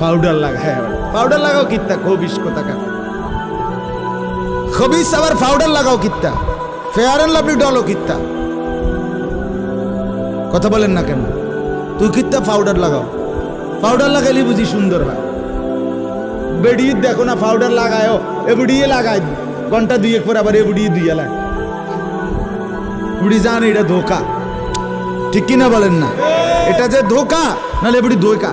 Powder লাগা হ্যাঁ powder লাগাও কিত্তা খবিস কোথাকার খবিস আবার পাউডার লাগাও কিত্তা ফেয়ার অ্যান্ড লাভলি ডলও কিত্তা। কথা বলেন না কেন? তুই কিত্তা পাউডার লাগাও? পাউডার লাগাইলে বুঝি সুন্দর হয়। বেডিয়ে দেখো না পাউডার লাগায়ও, এবুড়িয়ে লাগায়। ঘণ্টা দুই পর আবার এবুড়িয়ে দুইয়া লাগ বুড়ি জান এটা ধোকা। ঠিক কিনা বলেন না? এটা যে ধোকা, নাহলে এবুড়ি ধোকা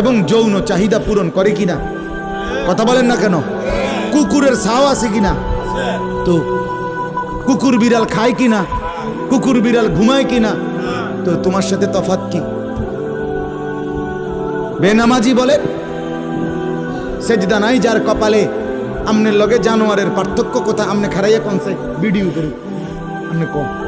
এবং যৌন চাহিদা পূরণ করে কিনা? কথা বলেন না কেন? কুকুরের ছাও আছে কিনা? তো কুকুর বিড়াল খায় কিনা? কুকুর বিড়াল ঘুমায় কিনা? তো তোমার সাথে তফাৎ কি? বেনামাজি বলে, সেজদা নাই যার কপালে, আমনের লগে জানোয়ারের পার্থক্য কথা? আমনে খারাইয়া কনসে ভিডিও করুক আমনে কম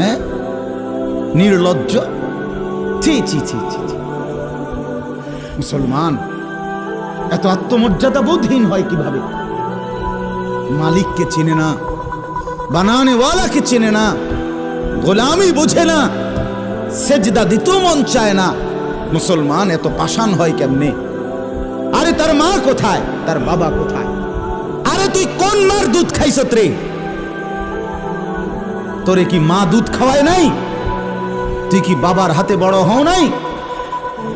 হ্যাঁ? নির্লজ্জ? ছি ছি ছি ছি। মুসলমান, এত আত্মমর্যাদা বোধহীন হয় কীভাবে? মালিককে চেনে না, বানানেওয়ালাকে চেনে না, গোলামি বোঝে না, সেজদা দিতেও মন চায় না। মুসলমান, এত পাষাণ হয় কেমনে? আরে তার মা কোথায়? তার বাবা কোথায়? আরে তুই কোন মার দুধ খাইছ রে তোরে কি মা দুধ খাওয়ায় নাই? তুই কি বাবার হাতে বড় হও নাই?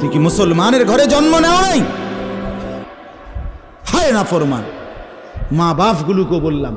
তুই কি মুসলমানের ঘরে জন্ম নেও নাই? হায় না ফরমান। মা বাপগুলোকে বললাম